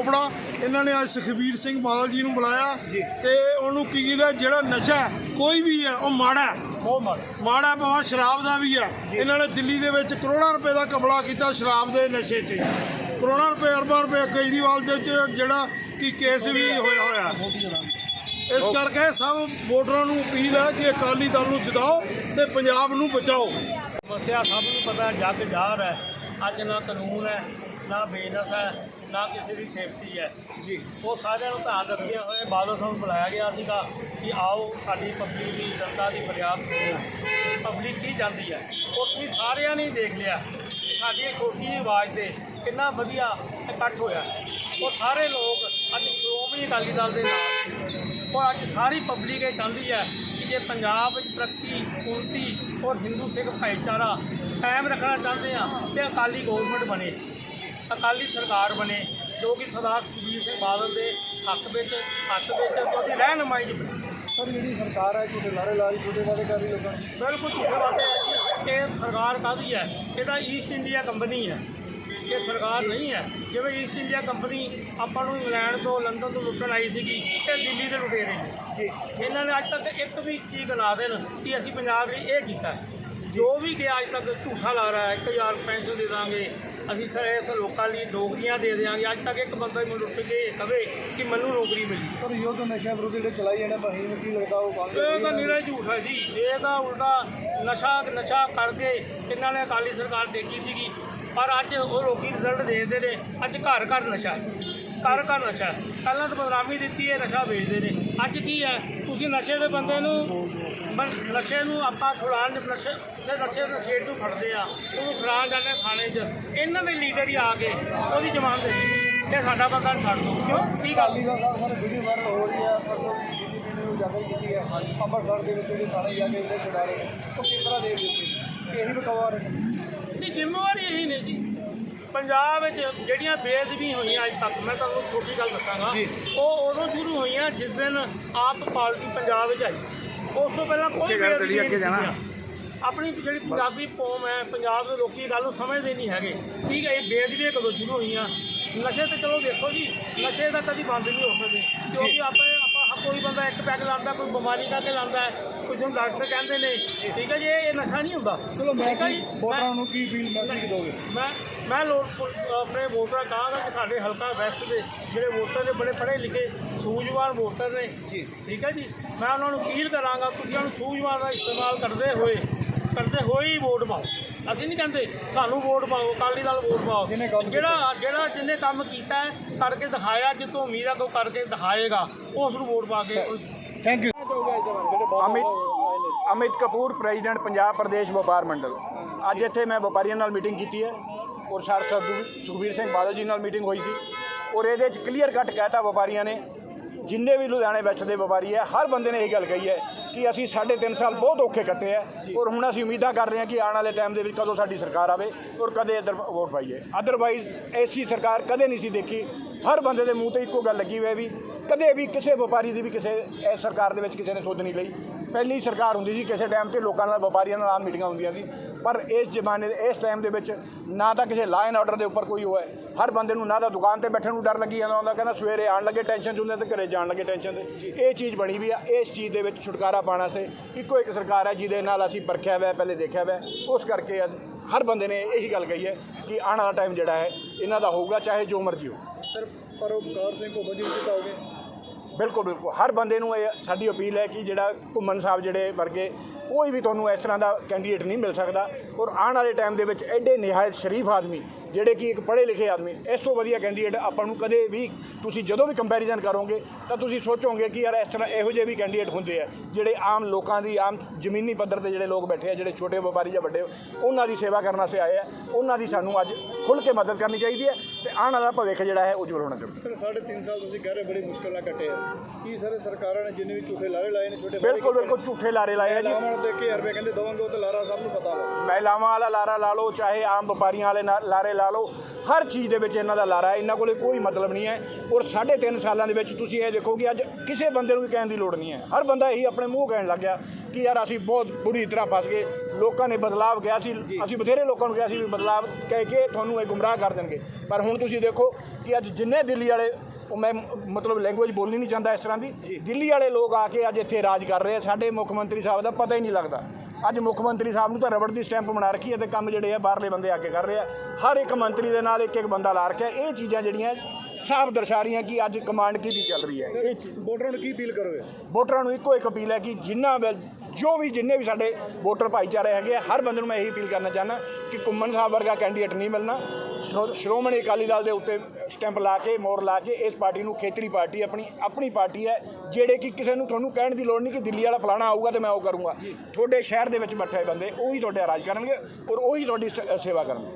ਚੋਪੜਾ ਇਹਨਾਂ ਨੇ ਅੱਜ ਸੁਖਬੀਰ ਸਿੰਘ ਬਾਦਲ ਜੀ ਨੂੰ ਬੁਲਾਇਆ ਤੇ ਉਹਨੂੰ ਕੀ ਕਹਿੰਦਾ ਜਿਹੜਾ ਨਸ਼ਾ ਕੋਈ ਵੀ ਹੈ ਉਹ ਮਾੜਾ ਹੈ। ਬਹੁਤ ਮਾੜਾ। ਮਾੜਾ ਭਾਵੇਂ ਸ਼ਰਾਬ ਦਾ ਵੀ ਹੈ। ਇਹਨਾਂ ਨੇ ਦਿੱਲੀ ਦੇ ਵਿੱਚ ਕਰੋੜਾਂ ਰੁਪਏ ਦਾ ਕਬਲਾ ਕੀਤਾ ਸ਼ਰਾਬ ਦੇ ਨਸ਼ੇ 'ਚ। ਕਰੋੜਾਂ ਰੁਪਏ ਅਰਬਾਂ ਰੁਪਏ ਕੇਜਰੀਵਾਲ ਦੇ ਜਿਹੜਾ ਕਿ ਕੇਸ ਵੀ ਹੋਇਆ ਹੋਇਆ। ਇਸ ਕਰਕੇ ਸਭ ਵੋਟਰਾਂ ਨੂੰ ਅਪੀਲ ਹੈ ਕਿ ਅਕਾਲੀ ਦਲ ਨੂੰ ਜਿਤਾਓ ਤੇ ਪੰਜਾਬ ਨੂੰ ਬਚਾਓ। ਸਮੱਸਿਆ ਸਭ ਨੂੰ ਪਤਾ ਜੱਗ ਜਾਹਰ ਹੈ। ਅੱਜ ਨਾ ਕਾਨੂੰਨ ਹੈ ਨਾ ਬੇਨਸ ਹੈ। ਨਾ ਕਿਸੇ ਦੀ ਸੇਫਟੀ ਹੈ। ਜੀ। ਉਹ ਸਾਰਿਆਂ ਨੂੰ ਧਿਆਨ ਰੱਖਦੇ ਹੋਏ ਬਾਦਲ ਸਾਹਿਬ ਨੂੰ ਬੁਲਾਇਆ ਗਿਆ ਸੀਗਾ ਕਿ ਆਓ ਸਾਡੀ ਪਬਲਿਕ ਦੀ ਜਨਤਾ ਦੀ ਫਰਿਆਦ ਸੁਣੋ। ਪਬਲਿਕ ਕੀ ਜਾਂਦੀ ਹੈ? ਉਹ ਤੁਸੀਂ ਸਾਰਿਆਂ ਨੇ ਦੇਖ ਲਿਆ ਸਾਡੀ ਛੋਟੀ ਜਿਹੀ ਆਵਾਜ਼ ਤੇ ਕਿੰਨਾ ਵਧੀਆ ਇਕੱਠ ਹੋਇਆ। ਉਹ ਸਾਰੇ ਲੋਕ ਅੱਜ ਸ਼੍ਰੋਮਣੀ ਅਕਾਲੀ ਦਲ ਦੇ ਨਾਲ। ਔਰ ਅੱਜ ਸਾਰੀ ਪਬਲਿਕ ਇਹ ਚਾਹੁੰਦੀ ਹੈ ਕਿ ਜੇ ਪੰਜਾਬ ਵਿੱਚ ਤਰੱਕੀ ਉન્નਤੀ ਔਰ ਹਿੰਦੂ ਸਿੱਖ ਭਾਈਚਾਰਾ ਕਾਇਮ ਰੱਖਣਾ ਚਾਹੁੰਦੇ ਆ ਤੇ ਅਕਾਲੀ ਗੌਰਮੈਂਟ ਬਣੇ। ਅਕਾਲੀ ਸਰਕਾਰ ਬਣੇ ਜੋ ਕਿ ਸਰਦਾਰ ਸੁਖਬੀਰ ਸਿੰਘ ਬਾਦਲ ਦੇ ਹੱਕ ਵਿੱਚ ਹੱਕ ਵਿੱਚ ਉਹਦੀ ਰਹਿਨਮਾਈ ਬਣੇ ਸਰ ਜਿਹੜੀ ਸਰਕਾਰ ਹੈ ਝੂਠੇ ਲਾਰੇ ਲਾ ਰਹੀ ਝੂਠੇ ਵਾਅਦੇ ਕਰ ਰਹੀ ਲੋਕਾਂ ਨੂੰ ਬਿਲਕੁਲ ਝੂਠੇ ਵਾਅਦੇ ਹੈ ਜੀ। ਇਹ ਸਰਕਾਰ ਕਾਹਦੀ ਹੈ? ਇਹ ਤਾਂ ਈਸਟ ਇੰਡੀਆ ਕੰਪਨੀ ਹੈ। ਇਹ ਸਰਕਾਰ ਨਹੀਂ ਹੈ। ਜਿਵੇਂ ਈਸਟ ਇੰਡੀਆ ਕੰਪਨੀ ਆਪਾਂ ਨੂੰ ਇੰਗਲੈਂਡ ਤੋਂ ਲੰਡਨ ਤੋਂ ਲੁੱਟਣ ਆਈ ਸੀਗੀ ਇਹ ਦਿੱਲੀ ਦੇ ਲੁਟੇਰੇ ਨੇ। ਜੀ। ਇਹਨਾਂ ਨੇ ਅੱਜ ਤੱਕ ਇੱਕ ਵੀ ਚੀਜ਼ ਗਨਾ ਦੇਣ ਕਿ ਅਸੀਂ ਪੰਜਾਬ ਲਈ ਇਹ ਕੀਤਾ। ਜੋ ਵੀ ਗਿਆ ਅੱਜ ਤੱਕ ਝੂਠਾ ਲਾ ਰਿਹਾ ਹੈ 1000 ਪੈਨਸ਼ਨ ਦੇ ਦਾਂਗੇ। ਅਸੀਂ ਸਰ ਇਸ ਲੋਕਾਂ ਲਈ ਨੌਕਰੀਆਂ ਦੇ ਦਿਆਂਗੇ। ਅੱਜ ਤੱਕ ਇੱਕ ਬੰਦਾ ਮੈਨੂੰ ਲੁੱਟ ਕੇ ਕਵੇ ਕਿ ਮੈਨੂੰ ਨੌਕਰੀ ਮਿਲੀ। ਸਰ ਯੁੱਧ ਨਸ਼ਾ ਵਿਰੋਧੀ ਜਿਹੜੇ ਚਲਾਈ ਜਾਂਦੇ ਮਹੀਮ ਕੀ ਲੱਗਦਾ ਉਹ ਬੰਦ ਇਹ ਤਾਂ ਨਿਰਾ ਝੂਠ ਹੈ ਜੀ। ਇਹ ਤਾਂ ਉਲਟਾ ਨਸ਼ਾ ਨਸ਼ਾ ਕਰਕੇ ਇਹਨਾਂ ਨੇ ਅਕਾਲੀ ਸਰਕਾਰ ਟੇਕੀ ਸੀਗੀ। ਪਰ ਅੱਜ ਉਹ ਲੋਕੀ ਰਿਜ਼ਲਟ ਦੇਖਦੇ ਨੇ। ਅੱਜ ਘਰ ਘਰ ਨਸ਼ਾ ਹੈ। ਘਰ ਘਰ ਨਸ਼ਾ। ਪਹਿਲਾਂ ਤਾਂ ਬਦਨਾਮੀ ਦਿੱਤੀ ਹੈ ਨਸ਼ਾ ਵੇਚਦੇ ਨੇ। ਅੱਜ ਕੀ ਹੈ? ਤੁਸੀਂ ਨਸ਼ੇ ਦੇ ਬੰਦੇ ਨੂੰ ਨਸ਼ੇ ਨੂੰ ਆਪਾਂ ਛੁਡਾਉਣ ਦੇ ਨਸ਼ੇ ਕਿਸੇ ਨਸ਼ੇ ਨਸ਼ੇੜ ਨੂੰ ਫੜਦੇ ਆ ਉਹਨੂੰ ਛੁਡਾਉਣ ਜਾਂਦੇ ਥਾਣੇ 'ਚ। ਇਹਨਾਂ ਦੇ ਲੀਡਰ ਹੀ ਆ ਕੇ ਉਹਦੀ ਜ਼ਮਾਨਤ ਦੇ ਤੇ ਸਾਡਾ ਬੰਦਾ ਨੂੰ ਛੱਡ ਦੋ। ਕਿਉਂ? ਕੀ ਗੱਲ? ਸਾਹਿਬ ਸਾਰੇ ਵੀਡੀਓ ਵਾਇਰਲ ਹੋ ਰਹੀ ਹੈ। ਪਰਸੋਂ ਬੀਜੇਪੀ ਨੇ ਉਜਾਗਰ ਕੀਤੀ ਹੈ। ਅੰਮ੍ਰਿਤਸਰ ਦੇ ਵਿੱਚ ਜਿਹੜੇ ਥਾਣੇ ਜਾ ਕੇ ਇਹਦੇ ਛੁਡਾ ਰਹੇ ਨੇ। ਉਹ ਕਿਸ ਤਰ੍ਹਾਂ ਦੇ ਦਿੱਤੇ ਇਹੀ ਬਕਵਾਰ ਹੈ। ਦੀ ਜ਼ਿੰਮੇਵਾਰੀ ਇਹੀ ਨੇ ਜੀ। ਪੰਜਾਬ ਵਿੱਚ ਜਿਹੜੀਆਂ ਬੇਅਦਬੀ ਹੋਈਆਂ ਅੱਜ ਤੱਕ ਮੈਂ ਤੁਹਾਨੂੰ ਛੋਟੀ ਗੱਲ ਦੱਸਾਂਗਾ। ਉਹ ਉਦੋਂ ਸ਼ੁਰੂ ਹੋਈਆਂ ਜਿਸ ਦਿਨ ਆਪ ਪਾਰਟੀ ਪੰਜਾਬ ਵਿੱਚ ਆਈ। ਉਸ ਤੋਂ ਪਹਿਲਾਂ ਕੋਈ ਬੇਅਦਬੀ ਨਹੀਂ ਸੀਗੀਆਂ। ਆਪਣੀ ਜਿਹੜੀ ਪੰਜਾਬੀ ਕੌਮ ਹੈ ਪੰਜਾਬ ਦੇ ਲੋਕੀ ਗੱਲ ਨੂੰ ਸਮਝਦੇ ਨਹੀਂ ਹੈਗੇ। ਠੀਕ ਹੈ ਇਹ ਬੇਅਦਬੀਆਂ ਕਦੋਂ ਸ਼ੁਰੂ ਹੋਈਆਂ? ਨਸ਼ੇ ਤੇ ਚਲੋ ਦੇਖੋ ਜੀ ਨਸ਼ੇ ਦਾ ਕਦੀ ਬੰਦ ਨਹੀਂ ਹੋ ਸਕਦੇ। ਕਿਉਂਕਿ ਆਪਾਂ ਆਪਾਂ ਕੋਈ ਬੰਦਾ ਇੱਕ ਪੈਗ ਲਾਉਂਦਾ ਕੋਈ ਬਿਮਾਰੀ ਕਰਕੇ ਲਾਉਂਦਾ ਹੈ। ਕੁਝ ਨੂੰ ਡਾਕਟਰ ਕਹਿੰਦੇ ਨੇ ਠੀਕ ਹੈ ਜੀ ਇਹ ਨਸ਼ਾ ਨਹੀਂ ਹੁੰਦਾ ਚਲੋ ਮੈਂ ਠੀਕ ਹੈ ਜੀ? ਵੋਟਰਾਂ ਨੂੰ ਕੀ ਫੀਲ ਮੈਸੇਜ ਦੋਗੇ ਮੈਂ ਮੈਂ ਲੋਕ ਆਪਣੇ ਵੋਟਰਾਂ ਕਹਾਂਗਾ ਕਿ ਸਾਡੇ ਹਲਕਾ ਵੈਸਟ ਦੇ ਜਿਹੜੇ ਵੋਟਰ ਨੇ ਬੜੇ ਪੜ੍ਹੇ ਲਿਖੇ ਸੂਝਵਾਨ ਵੋਟਰ ਨੇ ਜੀ। ਠੀਕ ਹੈ ਜੀ ਮੈਂ ਉਹਨਾਂ ਨੂੰ ਅਪੀਲ ਕਰਾਂਗਾ ਤੁਸੀਂ ਉਹਨਾਂ ਨੂੰ ਸੂਝਵਾਨ ਦਾ ਇਸਤੇਮਾਲ ਕਰਦੇ ਹੋਏ ਕਰਦੇ ਹੋਏ ਹੀ ਵੋਟ ਪਾਓ ਅਸੀਂ ਨਹੀਂ ਕਹਿੰਦੇ ਸਾਨੂੰ ਵੋਟ ਪਾਓ ਅਕਾਲੀ ਦਲ ਵੋਟ ਪਾਓ ਜਿਹਨੇ ਕੰਮ ਕੀਤਾ। ਜਿਹੜਾ ਜਿਹੜਾ ਜਿਹਨੇ ਕੰਮ ਕੀਤਾ ਹੈ ਕਰਕੇ ਦਿਖਾਇਆ ਜਿੱਤੋਂ ਉਮੀਦ ਆ ਕੋਈ ਕਰਕੇ ਦਿਖਾਏਗਾ ਉਸ ਨੂੰ ਵੋਟ ਪਾ ਕੇ thank you Amit Amit Kapoor, president Punjab Pradesh Vyapar Mandal. ਅੱਜ ਇੱਥੇ ਮੈਂ ਵਪਾਰੀਆਂ ਨਾਲ ਮੀਟਿੰਗ ਕੀਤੀ ਹੈ ਔਰ ਸਰ ਸੁਖਬੀਰ ਸਿੰਘ ਬਾਦਲ ਜੀ ਨਾਲ ਮੀਟਿੰਗ ਹੋਈ ਸੀ। ਔਰ ਇਹਦੇ ਵਿੱਚ ਕਲੀਅਰ ਕੱਟ ਕਹਿਤਾ ਵਪਾਰੀਆਂ ਨੇ, ਜਿੰਨੇ ਵੀ ਲੁਧਿਆਣੇ ਵਿੱਚ ਦੇ ਵਪਾਰੀ ਹੈ, ਹਰ ਬੰਦੇ ਨੇ ਇਹ ਗੱਲ ਕਹੀ ਹੈ ਕਿ ਅਸੀਂ ਸਾਢੇ ਤਿੰਨ ਸਾਲ ਬਹੁਤ ਔਖੇ ਕੱਟੇ ਆ ਔਰ ਹੁਣ ਅਸੀਂ ਉਮੀਦਾਂ ਕਰ ਰਹੇ ਹਾਂ ਕਿ ਆਉਣ ਵਾਲੇ ਟਾਈਮ ਦੇ ਵਿੱਚ ਕਦੋਂ ਸਾਡੀ ਸਰਕਾਰ ਆਵੇ ਔਰ ਕਦੇ ਇੱਧਰ ਵੋਟ ਪਾਈਏ। ਅਦਰਵਾਈਜ਼ ਐਸੀ ਸਰਕਾਰ ਕਦੇ ਨਹੀਂ ਸੀ ਦੇਖੀ ਹਰ ਬੰਦੇ ਦੇ ਮੂੰਹ ਤੇ ਇੱਕੋ ਗੱਲ ਲੱਗੀ ਹੋਈ ਹੈ ਵੀ ਕਦੇ ਵੀ ਕਿਸੇ ਵਪਾਰੀ ਦੀ ਵੀ ਕਿਸੇ, ਇਸ ਸਰਕਾਰ ਦੇ ਵਿੱਚ ਕਿਸੇ ਨੇ ਸੁਧ ਨਹੀਂ ਲਈ। ਪਹਿਲੀ ਸਰਕਾਰ ਹੁੰਦੀ ਸੀ, ਕਿਸੇ ਟਾਈਮ ਤੇ ਲੋਕਾਂ ਨਾਲ ਵਪਾਰੀਆਂ ਨਾਲ ਆਮ ਮੀਟਿੰਗਾਂ ਹੁੰਦੀਆਂ ਸੀ। ਪਰ ਇਸ ਜ਼ਮਾਨੇ ਦੇ, ਇਸ ਟਾਈਮ ਦੇ ਵਿੱਚ ਨਾ ਤਾਂ ਕਿਸੇ ਲਾਅ ਐਂਡ ਆਰਡਰ ਦੇ ਉੱਪਰ ਕੋਈ ਹੋਇਆ ਹਰ ਬੰਦੇ ਨੂੰ ਨਾ ਤਾਂ ਦੁਕਾਨ ਤੇ ਬੈਠਣ ਨੂੰ ਡਰ ਲੱਗੀ ਜਾਂਦਾ ਹੁੰਦਾ, ਕਹਿੰਦਾ ਸਵੇਰੇ ਆਣ ਲੱਗੇ ਟੈਨਸ਼ਨ ਚ ਹੁੰਦੇ ਤੇ ਘਰੇ ਜਾਣ ਲੱਗੇ ਟੈਨਸ਼ਨ ਤੇ। ਇਹ ਚੀਜ਼ ਬਣੀ ਵੀ ਆ, ਇਸ ਚੀਜ਼ ਦੇ ਵਿੱਚ ਛੁਟਕਾਰਾ ਪਾਉਣਾ ਸੇ ਇੱਕੋ ਇੱਕ ਸਰਕਾਰ ਹੈ ਜਿਹਦੇ ਨਾਲ ਅਸੀਂ ਪਰਖਿਆ ਹੋਇਆ, ਪਹਿਲੇ ਦੇਖਿਆ ਹੋਇਆ। ਉਸ ਕਰਕੇ ਅੱਜ ਹਰ ਬੰਦੇ ਨੇ ਇਹੀ ਗੱਲ ਕਹੀ ਹੈ ਕਿ ਆਉਣ ਵਾਲਾ ਟਾਈਮ ਜਿਹੜਾ ਹੈ, ਇਹਨਾਂ ਦਾ ਹੋਊਗਾ, ਚਾਹੇ ਜੋ ਮਰਜ਼ੀ ਹੋ ਸਰ ਪਰਉਪਕਾਰ ਸਿੰਘ ਘੁੰਮਣ ਜੀ ਨੂੰ ਜਿਤਾਓਗੇ ਬਿਲਕੁਲ ਬਿਲਕੁਲ। ਹਰ ਬੰਦੇ ਨੂੰ ਇਹ ਸਾਡੀ ਅਪੀਲ ਹੈ ਕਿ ਜਿਹੜਾ ਘੁੰਮਣ ਸਾਹਿਬ ਜਿਹੜੇ ਵਰਗੇ ਕੋਈ ਵੀ ਤੁਹਾਨੂੰ ਇਸ ਤਰ੍ਹਾਂ ਦਾ ਕੈਂਡੀਡੇਟ ਨਹੀਂ ਮਿਲ ਸਕਦਾ। ਔਰ ਆਉਣ ਵਾਲੇ ਟਾਈਮ ਦੇ ਵਿੱਚ ਐਡੇ ਨਿਹਾਇਤ ਸ਼ਰੀਫ ਆਦਮੀ ਜਿਹੜੇ ਕਿ ਇੱਕ ਪੜ੍ਹੇ ਲਿਖੇ ਆਦਮੀ ਇਸ ਤੋਂ ਵਧੀਆ ਕੈਂਡੀਡੇਟ ਆਪਾਂ ਨੂੰ ਕਦੇ ਵੀ ਤੁਸੀਂ ਜਦੋਂ ਵੀ ਕੰਪੈਰੀਜ਼ਨ ਕਰੋਗੇ ਤਾਂ ਤੁਸੀਂ ਸੋਚੋਗੇ ਕਿ ਯਾਰ ਇਸ ਤਰ੍ਹਾਂ ਇਹੋ ਜਿਹੇ ਵੀ ਕੈਂਡੀਡੇਟ ਹੁੰਦੇ ਆ ਜਿਹੜੇ ਆਮ ਲੋਕਾਂ ਦੀ ਆਮ ਜ਼ਮੀਨੀ ਪੱਧਰ ਤੇ ਜਿਹੜੇ ਲੋਕ ਬੈਠੇ ਆ ਜਿਹੜੇ ਛੋਟੇ ਵਪਾਰੀ ਜਾਂ ਵੱਡੇ ਉਹਨਾਂ ਦੀ ਸੇਵਾ ਕਰਨ ਵਾਸਤੇ ਆਏ ਆ। ਉਹਨਾਂ ਦੀ ਸਾਨੂੰ ਅੱਜ ਖੁੱਲ੍ਹ ਕੇ ਮਦਦ ਕਰਨੀ ਚਾਹੀਦੀ ਹੈ ਤੇ ਆਉਣ ਵਾਲਾ ਭਵਿੱਖ ਜਿਹੜਾ ਹੈ ਉਜਵਲ ਹੋਣਾ ਚਾਹੀਦਾ। ਸਰ ਸਾਢੇ ਤਿੰਨ ਸਾਲ ਤੁਸੀਂ ਕਹਿ ਰਹੇ ਬੜੀ ਮੁਸ਼ਕਲ ਨਾਲ ਕੱਟੇ ਆ। ਕੀ ਸਰ ਸਰਕਾਰਾਂ ਨੇ ਜਿੰਨੇ ਵੀ ਝੂਠੇ ਲਾਰੇ ਲਾਏ ਨੇ ਛੋਟੇ ਬਿਲਕੁਲ ਬਿਲਕੁਲ ਝੂਠੇ ਲਾਰੇ ਲਾਏ ਆ ਜੀ। ਕੇ ਰੁਪਏ ਕਹਿੰਦੇ ਦਵਾਂਗੇ ਉਹ ਤਾਂ ਲਾਰਾ ਸਭ ਨੂੰ ਪਤਾ ਵਾ। ਮਹਿਲਾਵਾਂ ਵਾਲਾ ਲਾਰਾ ਲਾ ਲਓ ਚਾਹੇ ਆਮ ਵਪਾਰੀਆਂ ਵਾਲੇ ਨਾ- ਲਾਰੇ ਲਾ ਲਓ ਹਰ ਚੀਜ਼ ਦੇ ਵਿੱਚ ਇਹਨਾਂ ਦਾ ਲਾਰਾ ਹੈ। ਇਹਨਾਂ ਕੋਲੇ ਕੋਈ ਮਤਲਬ ਨਹੀਂ ਹੈ। ਔਰ ਸਾਢੇ ਤਿੰਨ ਸਾਲਾਂ ਦੇ ਵਿੱਚ ਤੁਸੀਂ ਇਹ ਦੇਖੋ ਕਿ ਅੱਜ ਕਿਸੇ ਬੰਦੇ ਨੂੰ ਵੀ ਕਹਿਣ ਦੀ ਲੋੜ ਨਹੀਂ ਹੈ। ਹਰ ਬੰਦਾ ਇਹੀ ਆਪਣੇ ਮੂੰਹ ਕਹਿਣ ਲੱਗ ਗਿਆ ਕਿ ਯਾਰ ਅਸੀਂ ਬਹੁਤ ਬੁਰੀ ਤਰ੍ਹਾਂ ਫਸ ਗਏ। ਲੋਕਾਂ ਨੇ ਬਦਲਾਵ ਕਿਹਾ ਸੀ। ਅਸੀਂ ਬਥੇਰੇ ਲੋਕਾਂ ਨੂੰ ਕਿਹਾ ਸੀ ਵੀ ਬਦਲਾਵ ਕਹਿ ਕੇ ਤੁਹਾਨੂੰ ਇਹ ਗੁੰਮਰਾਹ ਕਰ ਦੇਣਗੇ। ਪਰ ਹੁਣ ਤੁਸੀਂ ਦੇਖੋ ਕਿ ਅੱਜ ਜਿੰਨੇ ਦਿੱਲੀ ਵਾਲੇ ਉਹ ਮੈਂ ਮਤਲਬ ਲੈਂਗੁਏਜ ਬੋਲਣੀ ਨਹੀਂ ਚਾਹੁੰਦਾ ਇਸ ਤਰ੍ਹਾਂ ਦੀ। ਦਿੱਲੀ ਵਾਲੇ ਲੋਕ ਆ ਕੇ ਅੱਜ ਇੱਥੇ ਰਾਜ ਕਰ ਰਹੇ ਆ। ਸਾਡੇ ਮੁੱਖ ਮੰਤਰੀ ਸਾਹਿਬ ਦਾ ਪਤਾ ਹੀ ਨਹੀਂ ਲੱਗਦਾ। ਅੱਜ ਮੁੱਖ ਮੰਤਰੀ ਸਾਹਿਬ ਨੂੰ ਤਾਂ ਰਬੜ ਦੀ ਸਟੈਂਪ ਬਣਾ ਰੱਖੀ ਹੈ ਤੇ ਕੰਮ ਜਿਹੜੇ ਆ ਬਾਹਰਲੇ ਬੰਦੇ ਆ ਕੇ ਕਰ ਰਹੇ ਆ। ਹਰ ਇੱਕ ਮੰਤਰੀ ਦੇ ਨਾਲ ਇੱਕ ਇੱਕ ਬੰਦਾ ਲਾ ਰੱਖਿਆ। ਇਹ ਚੀਜ਼ਾਂ ਜਿਹੜੀਆਂ ਸਾਫ਼ ਦਰਸਾ ਰਹੀਆਂ ਕਿ ਅੱਜ ਕਮਾਂਡ ਕਿਹਦੀ ਚੱਲ ਰਹੀ ਹੈ। ਵੋਟਰਾਂ ਨੂੰ ਕੀ ਅਪੀਲ ਕਰੋਗੇ ਵੋਟਰਾਂ ਨੂੰ ਇੱਕੋ ਇੱਕ ਅਪੀਲ ਹੈ ਕਿ ਜਿੰਨਾ ਜੋ ਵੀ ਜਿੰਨੇ ਵੀ ਸਾਡੇ ਵੋਟਰ ਭਾਈਚਾਰੇ ਹੈਗੇ ਆ ਹਰ ਬੰਦੇ ਨੂੰ ਮੈਂ ਇਹੀ ਅਪੀਲ ਕਰਨਾ ਚਾਹੁੰਦਾ ਕਿ ਕੁੰਮਨ ਸਾਹਿਬ ਵਰਗਾ ਕੈਂਡੀਡੇਟ ਨਹੀਂ ਮਿਲਣਾ। ਸ਼੍ਰੋ- ਸ਼੍ਰੋਮਣੀ ਅਕਾਲੀ ਦਲ ਦੇ ਉੱਤੇ ਸਟੈਂਪ ਲਾ ਕੇ ਮੋਹਰ ਲਾ ਕੇ ਇਸ ਪਾਰਟੀ ਨੂੰ ਖੇਤਰੀ ਪਾਰਟੀ ਆਪਣੀ ਆਪਣੀ ਪਾਰਟੀ ਹੈ ਜਿਹੜੇ ਕਿ ਕਿਸੇ ਨੂੰ ਤੁਹਾਨੂੰ ਕਹਿਣ ਦੀ ਲੋੜ ਨਹੀਂ ਕਿ ਦਿੱਲੀ ਵਾਲਾ ਫਲਾਣਾ ਆਊਗਾ ਤੇ ਮੈਂ ਉਹ ਕਰੂੰਗਾ। ਤੁਹਾਡੇ ਸ਼ਹਿਰ ਦੇ ਵਿੱਚ ਬੈਠੇ ਬੰਦੇ ਉਹੀ ਤੁਹਾਡੇ ਰਾਜ ਕਰਨਗੇ ਔਰ ਉਹੀ ਤੁਹਾਡੀ ਸੇਵਾ ਕਰਨਗੇ।